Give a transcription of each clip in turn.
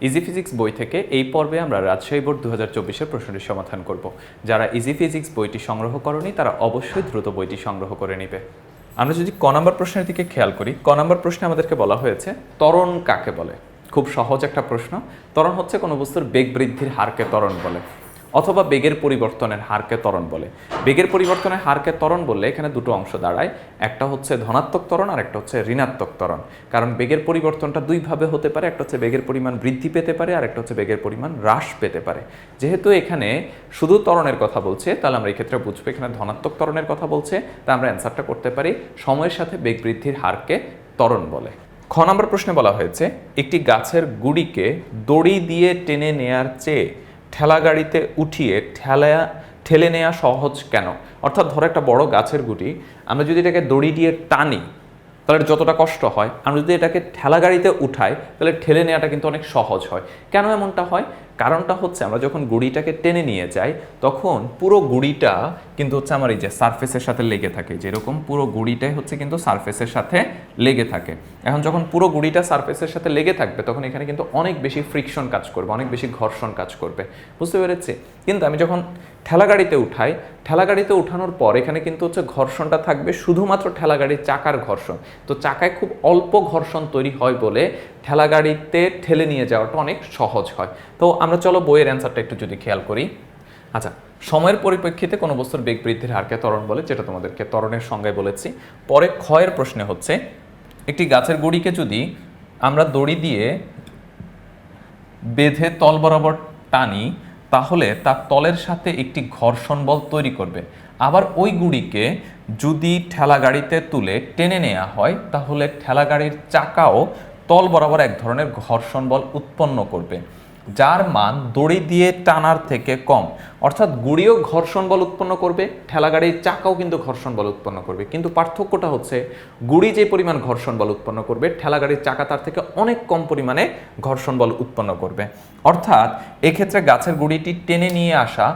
Easy physics বই থেকে এই পর্বে আমরা রাজশাহী বোর্ড দু হাজার চব্বিশের প্রশ্নটি সমাধান করব। যারা ইজি ফিজিক্স বইটি সংগ্রহ করেনি, তারা অবশ্যই দ্রুত বইটি সংগ্রহ করে নেবে। আমরা যদি ক নম্বর প্রশ্নের দিকে খেয়াল করি, ক নম্বর প্রশ্নে আমাদেরকে বলা হয়েছে, ত্বরণ কাকে বলে? খুব সহজ একটা প্রশ্ন। ত্বরণ হচ্ছে কোনো বস্তুর বেগ বৃদ্ধির হারকে ত্বরণ বলে। অথবা বেগের পরিবর্তনের হারকে ত্বরণ বলে। বেগের পরিবর্তনের হারকে ত্বরণ বললে এখানে দুটো অংশ দাঁড়ায়, একটা হচ্ছে ধনাত্মক ত্বরণ আর একটা হচ্ছে ঋণাত্মক ত্বরণ। কারণ বেগের পরিবর্তনটা দুইভাবে হতে পারে, একটা হচ্ছে বেগের পরিমাণ বৃদ্ধি পেতে পারে আর একটা হচ্ছে বেগের পরিমাণ হ্রাস পেতে পারে। যেহেতু এখানে শুধু ত্বরণের কথা বলছে, তাহলে আমরা এক্ষেত্রে ক্ষেত্রে বুঝব এখানে ধনাত্মক ত্বরণের কথা বলছে, তা আমরা অ্যান্সারটা করতে পারি সময়ের সাথে বেগ বৃদ্ধির হারকে ত্বরণ বলে। খ নম্বর প্রশ্নে বলা হয়েছে, একটি গাছের গুড়িকে দড়ি দিয়ে টেনে নেয়ার চেয়ে ঠেলা গাড়িতে উঠিয়ে ঠেলা ঠেলে নেওয়া সহজ কেন? অর্থাৎ ধরো একটা বড় গাছের গুটি, আমরা যদি এটাকে দড়ি দিয়ে টানি, তাহলে যতটা কষ্ট হয়। আমরা যদি এটাকে ঠেলা গাড়িতে উঠাই, তাহলে ঠেলে নেওয়াটা কিন্তু অনেক সহজ হয়। কেন এমনটা হয়? কারণটা হচ্ছে আমরা যখন গুড়িটাকে টেনে নিয়ে যাই, তখন পুরো গুড়িটা কিন্তু হচ্ছে আমার এই যে সারফেসের সাথে লেগে থাকে। যেরকম পুরো গুড়িটাই হচ্ছে কিন্তু সারফেসের সাথে লেগে থাকে। এখন যখন পুরো গুড়িটা সারফেসের সাথে লেগে থাকবে, তখন এখানে কিন্তু অনেক বেশি ফ্রিকশন কাজ করবে, অনেক বেশি ঘর্ষণ কাজ করবে। বুঝতে পেরেছি? কিন্তু আমি যখন ঠেলা গাড়িতে উঠাই ঠেলা গাড়িতে উঠানোর পর এখানে কিন্তু হচ্ছে ঘর্ষণটা থাকবে শুধুমাত্র ঠেলা গাড়ির চাকার ঘর্ষণ। তো চাকায় খুব অল্প ঘর্ষণ তৈরি হয় বলে ঠেলা গাড়িতে ঠেলে নিয়ে যাওয়াটা অনেক সহজ হয়। তো আমরা চলো বইয়ের অ্যান্সারটা একটু যদি খেয়াল করি। আচ্ছা সময়ের পরিপ্রেক্ষিতে কোনো বস্তুর বেগ বৃদ্ধির হারকে ত্বরণ বলে, যেটা তোমাদেরকে ত্বরণের সংজ্ঞায় বলেছি। পরে ক্ষয়ের প্রশ্নে হচ্ছে, একটি গাছের গুড়িকে যদি আমরা দড়ি দিয়ে বেঁধে তল বরাবর টানি, তাহলে তার তলের সাথে একটি ঘর্ষণ বল তৈরি করবে। আবার ওই গুড়িকে যদি ঠেলা গাড়িতে তুলে টেনে নেওয়া হয়, তাহলে ঠেলা গাড়ির চাকাও তল বরাবর এক ধরনের ঘর্ষণ বল উৎপন্ন করবে, যার মান দড়ি দিয়ে টানার থেকে কম। অর্থাৎ গুড়িও ঘর্ষণ বল উৎপন্ন করবে ঠেলা গাড়ির চাকাও কিন্তু ঘর্ষণ বল উৎপন্ন করবে। কিন্তু পার্থক্যটা হচ্ছে, গুড়ি যে পরিমাণ ঘর্ষণ বল উৎপন্ন করবে ঠেলা গাড়ির চাকা তার থেকে অনেক কম পরিমাণে ঘর্ষণ বল উৎপন্ন করবে। অর্থাৎ এক্ষেত্রে গাছের গুড়িটি টেনে নিয়ে আসা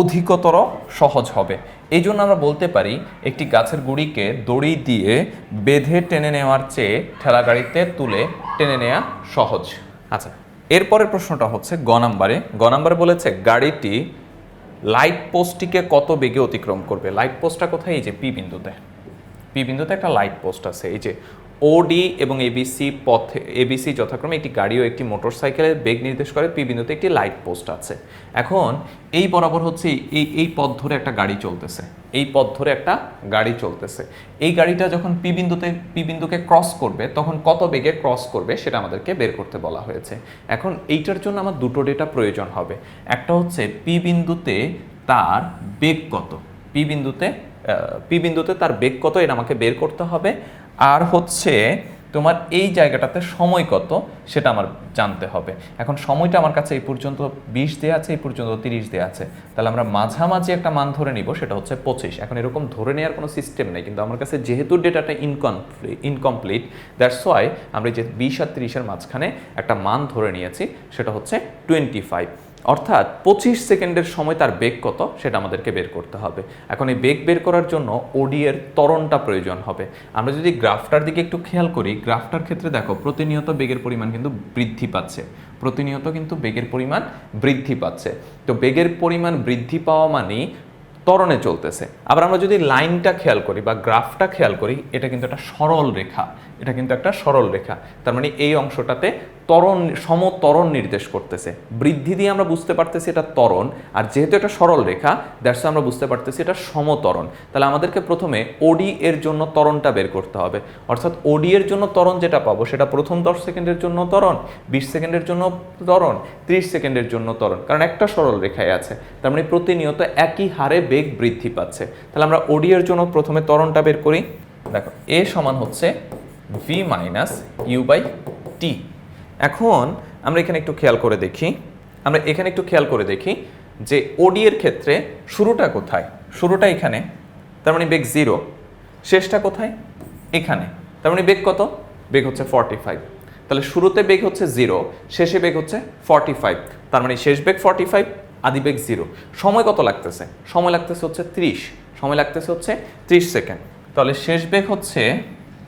অধিকতর সহজ হবে। এই জন্য আমরা বলতে পারি একটি গাছের গুড়িকে দড়ি দিয়ে বেঁধে টেনে নেওয়ার চেয়ে ঠেলা গাড়িতে তুলে টেনে নেওয়া সহজ। আচ্ছা। এরপরের প্রশ্নটা হচ্ছে গ নাম্বারে। গ নাম্বারে বলেছে গাড়িটি লাইট পোস্টটিকে কত বেগে অতিক্রম করবে? লাইট পোস্টটা কোথায়? এই যে পি বিন্দুতে। পি বিন্দুতে একটা লাইট পোস্ট আছে। এই যে ওডি এবং এবিসি পথে এবিসি যথাক্রমে একটি গাড়ি ও একটি মোটরসাইকেলের বেগ নির্দেশ করে পি বিন্দুতে একটি লাইট পোস্ট আছে। এখন এই বরাবর হচ্ছে এই এই পথ ধরে একটা গাড়ি চলতেছে। এই পথ ধরে একটা গাড়ি চলতেছে। এই গাড়িটা যখন পি বিন্দুতে পি বিন্দুকে ক্রস করবে, তখন কত বেগে ক্রস করবে সেটা আমাদেরকে বের করতে বলা হয়েছে। এখন এইটার জন্য আমার দুটো ডেটা প্রয়োজন হবে। একটা হচ্ছে পি বিন্দুতে তার বেগ কত? পি বিন্দুতে পি বিন্দুতে তার বেগ কত? এটা আমাকে বের করতে হবে। আর হচ্ছে তোমার এই জায়গাটাতে সময় কত সেটা আমার জানতে হবে। এখন সময়টা আমার কাছে এই পর্যন্ত বিশ দেওয়া আছে, এই পর্যন্ত তিরিশ দেওয়া আছে। তাহলে আমরা মাঝামাঝি একটা মান ধরে নিব, সেটা হচ্ছে পঁচিশ। এখন এরকম ধরে নেওয়ার কোনো সিস্টেম নেই, কিন্তু আমার কাছে যেহেতু ডেটাটা ইনকমপ্লিট ইনকমপ্লিট দ্যাটস ওয়াই আমরা যে বিশ আর তিরিশের মাঝখানে একটা মান ধরে নিয়েছি, সেটা হচ্ছে টোয়েন্টি ফাইভ অর্থাৎ পঁচিশ সেকেন্ডের সময় তার বেগ কত সেটা আমাদেরকে বের করতে হবে। এখন এই বেগ বের করার জন্য ওডি এর ত্বরণটা প্রয়োজন হবে। আমরা যদি গ্রাফটার দিকে একটু খেয়াল করি, গ্রাফটার ক্ষেত্রে দেখো প্রতিনিয়ত বেগের পরিমাণ কিন্তু বৃদ্ধি পাচ্ছে। প্রতিনিয়ত কিন্তু বেগের পরিমাণ বৃদ্ধি পাচ্ছে। তো বেগের পরিমাণ বৃদ্ধি পাওয়া মানেই ত্বরণে চলতেছে। আবার আমরা যদি লাইনটা খেয়াল করি বা গ্রাফটা খেয়াল করি, এটা কিন্তু একটা সরল রেখা। এটা কিন্তু একটা সরল রেখা। তার মানে এই অংশটাতে ত্বরণ, সমতরণ নির্দেশ করতেছে। বৃদ্ধি দিয়ে আমরা বুঝতে পারতেছি এটা ত্বরণ, আর যেহেতু এটা সরল রেখা দ্যাটস আমরা বুঝতে পারতেছি এটা সমতরণ। তাহলে আমাদেরকে প্রথমে ওডি এর জন্য তরণটা বের করতে হবে। অর্থাৎ ওডি এর জন্য তরণ যেটা পাবো, সেটা প্রথম দশ সেকেন্ডের জন্য ত্বরণ, বিশ সেকেন্ডের জন্য তরণ ত্রিশ সেকেন্ডের জন্য তরণ কারণ একটা সরল রেখায় আছে। তার মানে প্রতিনিয়ত একই হারে বেগ বৃদ্ধি পাচ্ছে। তাহলে আমরা ওডি এর জন্য প্রথমে তরণটা বের করি। দেখো এ সমান হচ্ছে v minus u by t এখন আমরা এখানে একটু খেয়াল করে দেখি। আমরা এখানে একটু খেয়াল করে দেখি যে ওডি এর ক্ষেত্রে শুরুটা কোথায়? শুরুটা এখানে, তার মানে বেগ জিরো। শেষটা কোথায়? এখানে। তার মানে বেগ কত? বেগ হচ্ছে ফর্টি ফাইভ তাহলে শুরুতে বেগ হচ্ছে জিরো, শেষে বেগ হচ্ছে ফর্টি ফাইভ তার মানে শেষ বেগ ফর্টি ফাইভ আদি বেগ জিরো। সময় কত লাগতেছে? সময় লাগতেছে হচ্ছে ত্রিশ। সময় লাগতেছে হচ্ছে ত্রিশ সেকেন্ড। তাহলে শেষ বেগ হচ্ছে,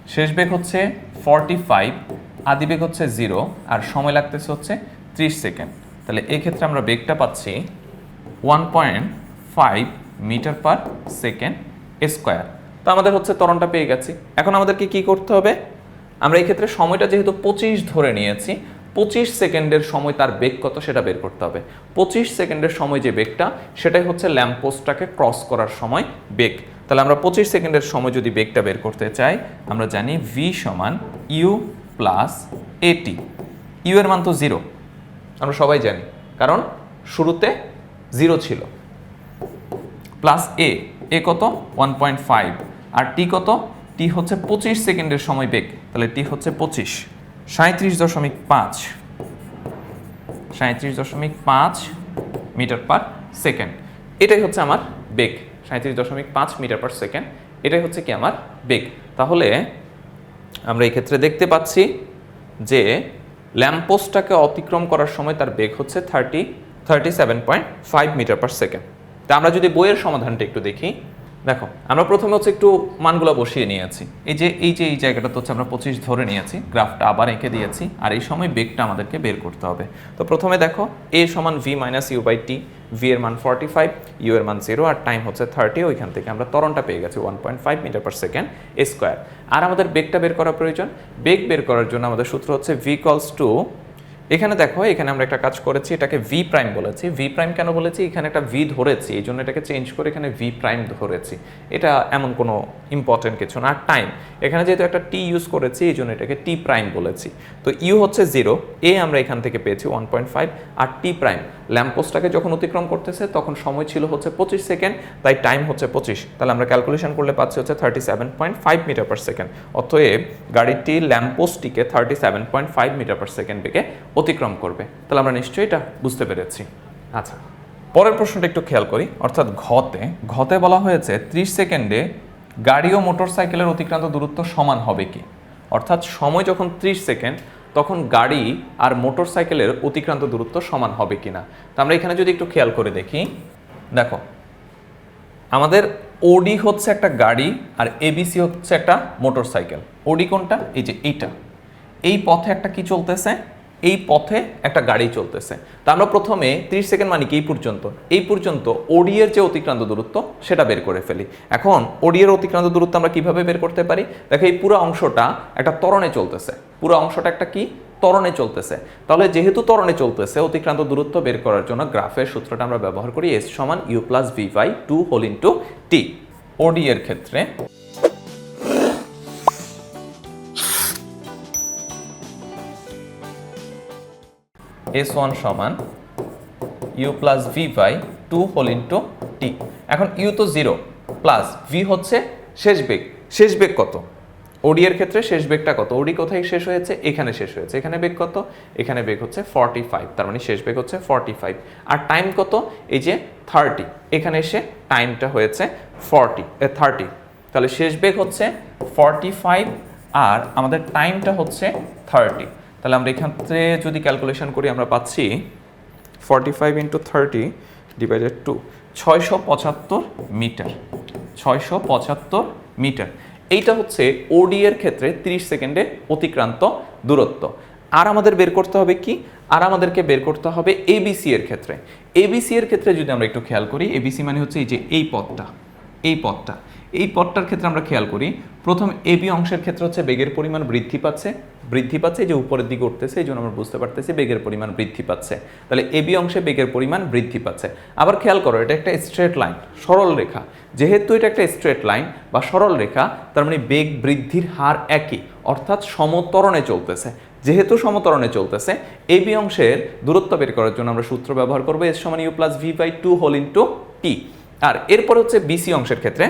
শেষ বেগ হচ্ছে ফর্টি ফাইভ আদি বেগ হচ্ছে জিরো আর সময় লাগতেছে হচ্ছে ত্রিশ সেকেন্ড। তাহলে এক্ষেত্রে আমরা বেগটা পাচ্ছি one point five metre per second square তো আমাদের হচ্ছে ত্বরণটা পেয়ে গেছি। এখন আমাদেরকে কি করতে হবে? আমরা এই ক্ষেত্রে সময়টা যেহেতু পঁচিশ ধরে নিয়েছি, পঁচিশ সেকেন্ডের সময় তার বেগ কত সেটা বের করতে হবে। পঁচিশ সেকেন্ডের সময় যে বেগটা, সেটাই হচ্ছে ল্যাম্পপোস্টটাকে ক্রস করার সময় বেগ। তাহলে আমরা পঁচিশ সেকেন্ডের সময় যদি বেগটা বের করতে চাই, আমরা জানি ভি সমান ইউ প্লাস এটি ইউ এর মান তো জিরো আমরা সবাই জানি। কারণ শুরুতে জিরো ছিল। প্লাস এ এ কত? ওয়ান পয়েন্ট ফাইভ আর টি কত? টি হচ্ছে পঁচিশ সেকেন্ডের সময় বেগ। তাহলে টি হচ্ছে পঁচিশ। সাঁত্রিশ দশমিক পাঁচ। সাঁত্রিশ দশমিক পাঁচ মিটার পার সেকেন্ড। এটাই হচ্ছে আমার বেগ। সাঁত্রিশ দশমিক পাঁচ মিটার পার সেকেন্ড। এটাই হচ্ছে কি আমার বেগ। তাহলে আমরা এই ক্ষেত্রে দেখতে পাচ্ছি যে ল্যাম্পোস্টটাকে অতিক্রম করার সময় তার বেগ হচ্ছে thirty thirty seven point five metre per second তা আমরা যদি বইয়ের সমাধানটা একটু দেখি দেখো, আমরা প্রথমে হচ্ছে একটু মানগুলো বসিয়ে নিয়েছি। এই যে এই যে, এই জায়গাটা তো হচ্ছে আমরা পঁচিশ ধরে নিয়েছি, গ্রাফটা আবার এঁকে দিয়েছি, আর এই সময় বেগটা আমাদেরকে বের করতে হবে। তো প্রথমে দেখো এ সমান v minus u by t v এর মান ফর্টি ফাইভ ইউ এর মান জিরো আর টাইম হচ্ছে থার্টি ওইখান থেকে আমরা তরণটা পেয়ে গেছি one point five metre per second square আর আমাদের বেগটা বের করা প্রয়োজন। বেগ বের করার জন্য আমাদের সূত্র হচ্ছে ভি কলস টু এখানে দেখো, এখানে আমরা একটা কাজ করেছি, এটাকে ভি প্রাইম বলেছি। ভি প্রাইম কেন বলেছি? এখানে একটা ভি ধরেছি, এই জন্য এটাকে চেঞ্জ করে এখানে ভি প্রাইম ধরেছি। এটা এমন কোনো ইম্পর্টেন্ট কিছু না। আর টাইম এখানে যেহেতু একটা টি ইউজ করেছি, এই জন্য এটাকে টি প্রাইম বলেছি। তো ইউ হচ্ছে জিরো এ আমরা এখান থেকে পেয়েছি ওয়ান পয়েন্ট ফাইভ আর টি প্রাইম ল্যাম্পোস্টটাকে যখন অতিক্রম করতেছে, তখন সময় ছিল হচ্ছে পঁচিশ সেকেন্ড, তাই টাইম হচ্ছে পঁচিশ। তাহলে আমরা ক্যালকুলেশন করলে পাচ্ছি হচ্ছে thirty seven point five metre per second অতএব গাড়িটি ল্যাম্পোস্টটিকে thirty seven point five metre per second বেগে অতিক্রম করবে। তাহলে আমরা নিশ্চয়ই এটা বুঝতে পেরেছি। আচ্ছা পরের প্রশ্নটা একটু খেয়াল করি। অর্থাৎ ঘতে ঘতে বলা হয়েছে ত্রিশ সেকেন্ডে গাড়ি ও মোটরসাইকেলের অতিক্রান্ত দূরত্ব সমান হবে কি? অর্থাৎ সময় যখন ত্রিশ সেকেন্ড তখন গাড়ি আর মোটর সাইকেলের অতিক্রান্ত দূরত্ব সমান হবে কিনা। তো আমরা এখানে যদি একটু খেয়াল করে দেখি। দেখো, আমাদের ওডি হচ্ছে একটা গাড়ি আর এবিসি হচ্ছে একটা মোটরসাইকেল। ওডি কোনটা? এই যে এইটা। এই পথে একটা কি চলতেছে? এই পথে একটা গাড়ি চলতেছে। তা আমরা প্রথমে 30 সেকেন্ড মানে কি? এই পর্যন্ত। এই পর্যন্ত ওডি এর যে অতিক্রান্ত দূরত্ব, সেটা বের করে ফেলি। এখন ওডি এর অতিক্রান্ত দূরত্ব আমরা কীভাবে বের করতে পারি? দেখো, এই পুরো অংশটা একটা ত্বরণে চলতেছে। পুরো অংশটা একটা কি? ত্বরণে চলতেছে। তাহলে যেহেতু ত্বরণে চলতেছে, অতিক্রান্ত দূরত্ব বের করার জন্য গ্রাফের সূত্রটা আমরা ব্যবহার করি এস সমান u plus v by two whole into t OD এর ক্ষেত্রে। এস ওয়ান সমান u plus v by two whole into t এখন ইউ তো জিরো প্লাস ভি হচ্ছে শেষ বেগ। শেষ বেগ কত? ওডি এর ক্ষেত্রে শেষ বেগটা কত? ওডি কোথায় শেষ হয়েছে? এখানে শেষ হয়েছে। এখানে বেগ কত? এখানে বেগ হচ্ছে ফর্টি ফাইভ তার মানে শেষ বেগ হচ্ছে ফর্টি ফাইভ আর টাইম কত? এই যে থার্টি এখানে এসে টাইমটা হয়েছে ফর্টি থার্টি তাহলে শেষ বেগ হচ্ছে ফর্টি ফাইভ আর আমাদের টাইমটা হচ্ছে থার্টি তাহলে আমরা এখান থেকে যদি ক্যালকুলেশন করি, আমরা পাচ্ছি forty five into thirty divided two ছয়শো পঁচাত্তর মিটার। ছয়শো পঁচাত্তর মিটার। এইটা হচ্ছে ওডি এর ক্ষেত্রে 30 সেকেন্ডে অতিক্রান্ত দূরত্ব। আর আমাদের বের করতে হবে কি? আর আমাদেরকে বের করতে হবে এবিসি এর ক্ষেত্রে। এবিসি এর ক্ষেত্রে যদি আমরা একটু খেয়াল করি এবিসি মানে হচ্ছে এই যে এই পথটা এই পথটা। এই পথটার ক্ষেত্রে আমরা খেয়াল করি। প্রথম এবি অংশের ক্ষেত্রে হচ্ছে বেগের পরিমাণ বৃদ্ধি পাচ্ছে। বৃদ্ধি পাচ্ছে যে উপরের দিকে উঠতেছে, এই জন্য আমরা বুঝতে পারতেছি বেগের পরিমাণ বৃদ্ধি পাচ্ছে। তাহলে এবি অংশে বেগের পরিমাণ বৃদ্ধি পাচ্ছে। আবার খেয়াল করো, এটা একটা স্ট্রেট লাইন সরল রেখা। যেহেতু এটা একটা স্ট্রেট লাইন বা সরল রেখা, তার মানে বেগ বৃদ্ধির হার একই, অর্থাৎ সমতরণে চলতেছে। যেহেতু সমতরণে চলতেছে এবি অংশের দূরত্ব বের করার জন্য আমরা সূত্র ব্যবহার করব, এস সমান u plus v by two whole into t আর এরপর হচ্ছে বিসি অংশের ক্ষেত্রে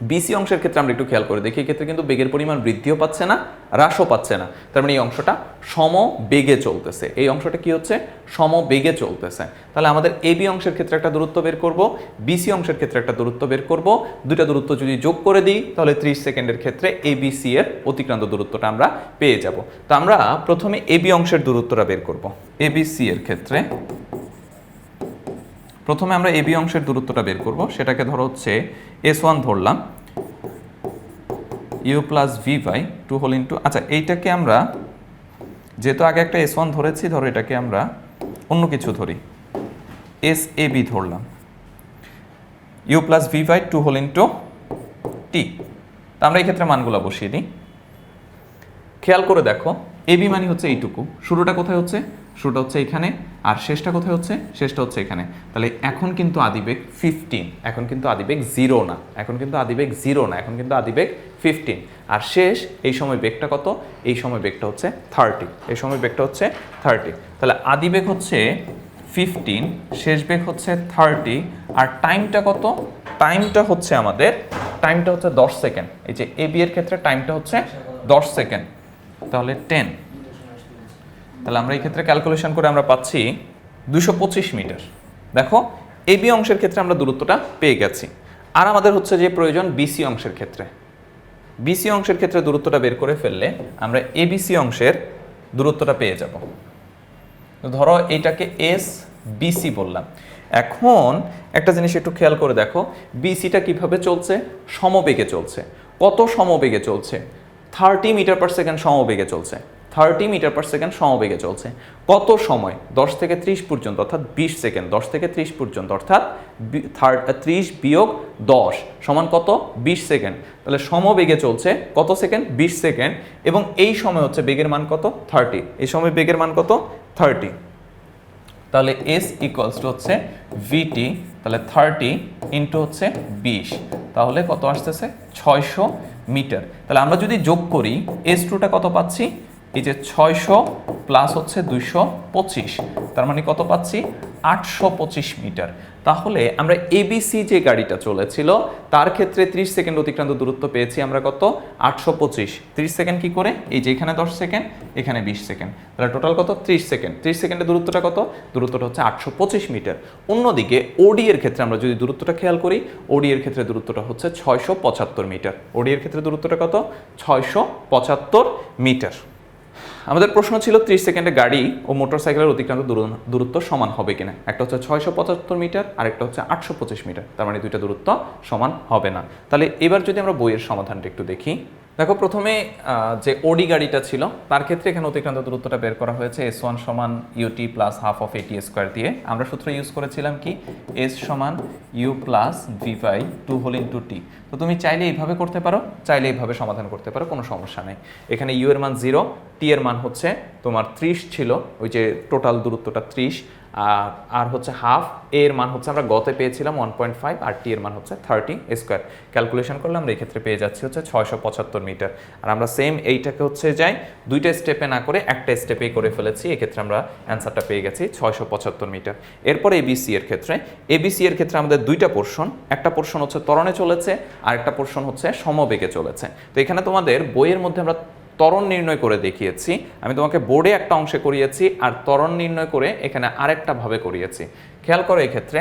বিসি অংশের ক্ষেত্রে আমরা একটু খেয়াল করে দেখি, এক্ষেত্রে কিন্তু বেগের পরিমাণ বৃদ্ধিও পাচ্ছে না, হ্রাসও পাচ্ছে না। তার মানে এই অংশটা সম বেগে চলতেছে। এই অংশটা কি হচ্ছে? সম বেগে চলতেছে। তাহলে আমাদের এবি অংশের ক্ষেত্রে একটা দূরত্ব বের করব বিসি অংশের ক্ষেত্রে একটা দূরত্ব বের করব। দুইটা দূরত্ব যদি যোগ করে দিই, তাহলে 30 সেকেন্ডের ক্ষেত্রে এবিসি এর অতিক্রান্ত দূরত্বটা আমরা পেয়ে যাব। তো আমরা প্রথমে এবি অংশের দূরত্বটা বের করব। এবিসি এর ক্ষেত্রে প্রথমে আমরা এবি অংশের দূরত্বটা বের করব। সেটাকে ধরো হচ্ছে এস ওয়ান ধরলাম। U plus v by two whole into আচ্ছা এইটাকে আমরা যেহেতু আগে একটা এস ওয়ান ধরেছি, ধরো এটাকে আমরা অন্য কিছু ধরি। এস এ বি ধরলাম। U plus v by two whole into t. তা আমরা এই ক্ষেত্রে মানগুলো বসিয়ে দিই। খেয়াল করে দেখো এবি মানে হচ্ছে এইটুকু। শুরুটা কোথায় হচ্ছে? শুরুটা হচ্ছে এখানে, আর শেষটা কোথায় হচ্ছে? শেষটা হচ্ছে এখানে। তাহলে এখন কিন্তু আদিবেগ ফিফটিন এখন কিন্তু আদিবেগ জিরো না, এখন কিন্তু আদিবেগ জিরো না, এখন কিন্তু আদিবেগ ফিফটিন আর শেষ, এই সময় বেগটা কত? এই সময় বেগটা হচ্ছে থার্টি এই সময় বেগটা হচ্ছে থার্টি তাহলে আদিবেগ হচ্ছে ফিফটিন শেষ বেগ হচ্ছে থার্টি আর টাইমটা কত? টাইমটা হচ্ছে আমাদের টাইমটা হচ্ছে দশ সেকেন্ড। এই যে এ বি এর ক্ষেত্রে টাইমটা হচ্ছে দশ সেকেন্ড। তাহলে টেন তাহলে আমরা এই ক্ষেত্রে ক্যালকুলেশন করে আমরা পাচ্ছি দুশো মিটার। দেখো এবি অংশের ক্ষেত্রে আমরা দূরত্বটা পেয়ে গেছি। আর আমাদের হচ্ছে যে প্রয়োজন বিসি অংশের ক্ষেত্রে। বিসি অংশের ক্ষেত্রে দূরত্বটা বের করে ফেললে আমরা এবিসি অংশের দূরত্বটা পেয়ে যাব। ধরো এইটাকে এস বিসি বললাম। এখন একটা জিনিস একটু খেয়াল করে দেখো বিসিটা কীভাবে চলছে? সমবেগে চলছে। কত সমবেগে চলছে? থার্টি মিটার পার সেকেন্ড সমবেগে চলছে। থার্টি মিটার পার সেকেন্ড সমবেগে চলছে। কত সময়? দশ থেকে ত্রিশ পর্যন্ত, অর্থাৎ বিশ সেকেন্ড। দশ থেকে ত্রিশ পর্যন্ত, অর্থাৎ ত্রিশ বিয়োগ দশ সমান কত? বিশ সেকেন্ড। তাহলে সমবেগে চলছে কত সেকেন্ড? বিশ সেকেন্ড। এবং এই সময় হচ্ছে বেগের মান কত? থার্টি এই সময় বেগের মান কত? থার্টি তাহলে এস ইকুয়ালস টু হচ্ছে ভিটি তাহলে থার্টি ইন্টু হচ্ছে বিশ। তাহলে কত আসতেছে? ছয়শো মিটার। তাহলে আমরা যদি যোগ করি এস টুটা কত পাচ্ছি? এই যে ছয়শো প্লাস হচ্ছে দুইশো পঁচিশ, তার মানে কত পাচ্ছি? আটশো পঁচিশ মিটার। তাহলে আমরা এবিসি যে গাড়িটা চলেছিল, তার ক্ষেত্রে 30 সেকেন্ড অতিক্রান্ত দূরত্ব পেয়েছি আমরা কত? আটশো পঁচিশ। ত্রিশ সেকেন্ড কি করে? এই যে এখানে দশ সেকেন্ড, এখানে বিশ সেকেন্ড। তাহলে টোটাল কত? ত্রিশ সেকেন্ড। ত্রিশ সেকেন্ডের দূরত্বটা কত? দূরত্বটা হচ্ছে আটশো পঁচিশ মিটার। অন্যদিকে ওডি এর ক্ষেত্রে আমরা যদি দূরত্বটা খেয়াল করি ওডি এর ক্ষেত্রে দূরত্বটা হচ্ছে ছয়শো পঁচাত্তর মিটার। ওডি এর ক্ষেত্রে দূরত্বটা কত? ছয়শো পঁচাত্তর মিটার। আমাদের প্রশ্ন ছিল ত্রিশ সেকেন্ডে গাড়ি ও মোটরসাইকেলের অতিক্রান্ত দূর- দূরত্ব সমান হবে কিনা? একটা হচ্ছে ছয়শো পঁচাত্তর মিটার আর একটা হচ্ছে আটশো পঁচিশ মিটার। তার মানে দুইটা দূরত্ব সমান হবে না। তাহলে এবার যদি আমরা বইয়ের সমাধানটা একটু দেখি। দেখো, প্রথমে যে ওডি গাড়িটা ছিল, তার ক্ষেত্রে এখানে অতিক্রান্ত দূরত্বটা বের করা হয়েছে এস ওয়ান সমান u t plus half of a t square দিয়ে। আমরা সূত্র ইউজ করেছিলাম কি? এস সমান u plus v by two whole into t তো তুমি চাইলে এইভাবে করতে পারো, চাইলে এইভাবে সমাধান করতে পারো, কোনো সমস্যা নেই। এখানে ইউ এর মান জিরো টি এর মান হচ্ছে তোমার ত্রিশ ছিল, ওই যে টোটাল দূরত্বটা ত্রিশ। আর হচ্ছে হাফ, এ এর মান হচ্ছে আমরা গতে পেয়েছিলাম ওয়ান পয়েন্ট ফাইভ আর টি এর মান হচ্ছে থার্টি স্কোয়ার ক্যালকুলেশন করলে আমরা এই ক্ষেত্রে পেয়ে যাচ্ছি হচ্ছে ছয়শো পঁচাত্তর মিটার আর আমরা সেম এইটাকে হচ্ছে যাই, দুইটা স্টেপে না করে একটা স্টেপেই করে ফেলেছি, এক্ষেত্রে আমরা অ্যান্সারটা পেয়ে গেছি ছয়শো পঁচাত্তর মিটার এরপরে এবিসি এর ক্ষেত্রে এবিসি এর ক্ষেত্রে আমাদের দুইটা পোর্শন একটা পোর্শন হচ্ছে ত্বরণে চলেছে আর একটা পোর্শন হচ্ছে সমবেগে চলেছে। তো এখানে তোমাদের বইয়ের মধ্যে আমরা ত্বরণ নির্ণয় করে দেখিয়েছি। আমি তোমাকে বোর্ডে একটা অংশে করিয়েছি আর ত্বরণ নির্ণয় করে এখানে আরেকটা ভাবে করিয়েছি। খেয়াল করো এক্ষেত্রে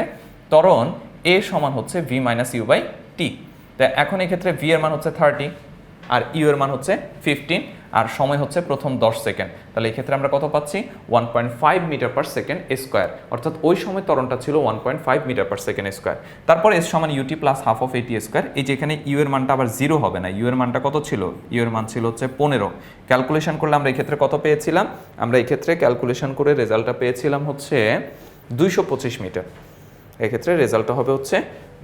ত্বরণ এ সমান হচ্ছে v minus u by t তা এখন এক্ষেত্রে ভি এর মান হচ্ছে থার্টি আর ইউ এর মান হচ্ছে ফিফটিন আর সময় হচ্ছে প্রথম দশ সেকেন্ড। তাহলে এই ক্ষেত্রে আমরা কত পাচ্ছি? One point five metre per second square অর্থাৎ ওই সময় তরণটা ছিল one point five metre per second square তারপর এস সমান u t plus half of a t square এই যে এখানে ইউ এর মানটা আবার জিরো হবে না। ইউ এর মানটা কত ছিল? ইউ এর মান ছিল হচ্ছে পনেরো। ক্যালকুলেশন করলে আমরা এই ক্ষেত্রে কত পেয়েছিলাম? আমরা এই ক্ষেত্রে ক্যালকুলেশন করে রেজাল্টটা পেয়েছিলাম হচ্ছে দুইশো পঁচিশ মিটার এক্ষেত্রে রেজাল্টটা হবে হচ্ছে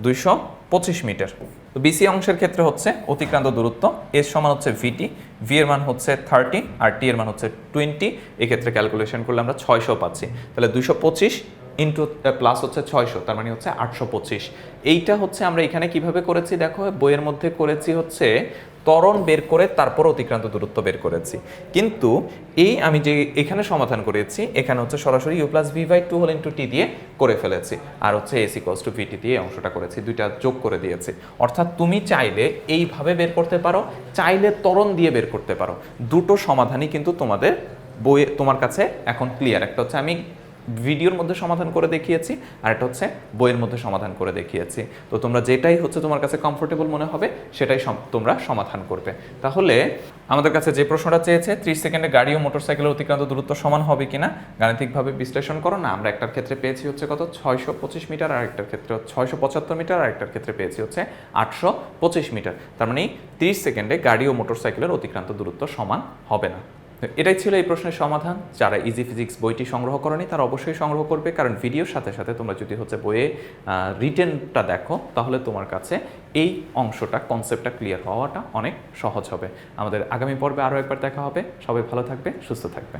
দুইশো পঁচিশ মিটার। তো বিসি অংশের ক্ষেত্রে হচ্ছে অতিক্রান্ত দূরত্ব এর সমান হচ্ছে ভিটি ভি এর মান হচ্ছে থার্টি আর টি এর মান হচ্ছে টোয়েন্টি এক্ষেত্রে ক্যালকুলেশন করলে আমরা ছয়শো পাচ্ছি। তাহলে দুইশো পঁচিশ ইন্টু প্লাস হচ্ছে ছয়শো, তার মানে হচ্ছে আটশো পঁচিশ। এইটা হচ্ছে আমরা এখানে কীভাবে করেছি? দেখো, বইয়ের মধ্যে করেছি হচ্ছে ত্বরণ বের করে তারপর অতিক্রান্ত দূরত্ব বের করেছি। কিন্তু এই আমি যে এখানে সমাধান করেছি, এখানে হচ্ছে সরাসরি u plus v by two whole into t দিয়ে করে ফেলেছি। আর হচ্ছে এসি কস টু ভিটি দিয়ে অংশটা করেছি, দুইটা যোগ করে দিয়েছি। অর্থাৎ তুমি চাইলে এইভাবে বের করতে পারো, চাইলে ত্বরণ দিয়ে বের করতে পারো। দুটো সমাধানই কিন্তু তোমাদের বইয়ে, তোমার কাছে এখন ক্লিয়ার একটা হচ্ছে আমি ভিডিওর মধ্যে সমাধান করে দেখিয়েছি, আর একটা হচ্ছে বইয়ের মধ্যে সমাধান করে দেখিয়েছি। তো তোমরা যেটাই হচ্ছে তোমার কাছে কমফোর্টেবল মনে হবে, সেটাই তোমরা সমাধান করবে। তাহলে আমাদের কাছে যে প্রশ্নটা চেয়েছে, ত্রিশ সেকেন্ডে গাড়ি ও মোটরসাইকেলের অতিক্রান্ত দূরত্ব সমান হবে কিনা, গাণিতিকভাবে বিশ্লেষণ করো। না, আমরা একটার ক্ষেত্রে পেয়েছি হচ্ছে কত? ছয়শো পঁচিশ মিটার, আর একটার ক্ষেত্রে ছয়শো পঁচাত্তর মিটার, আর একটার ক্ষেত্রে পেয়েছি হচ্ছে আটশো পঁচিশ মিটার। তার মানে ত্রিশ সেকেন্ডে গাড়ি ও মোটরসাইকেলের অতিক্রান্ত দূরত্ব সমান হবে না। এটাই ছিল এই প্রশ্নের সমাধান। যারা ইজি ফিজিক্স বইটি সংগ্রহ করেনি, তারা অবশ্যই সংগ্রহ করবে, কারণ ভিডিওর সাথে সাথে তোমরা যদি হচ্ছে বইয়ে রিটেনটা দেখো, তাহলে তোমার কাছে এই অংশটা কনসেপ্টটা ক্লিয়ার হওয়াটা অনেক সহজ হবে। আমাদের আগামী পর্বে আরও একবার দেখা হবে। সবাই ভালো থাকবে, সুস্থ থাকবে।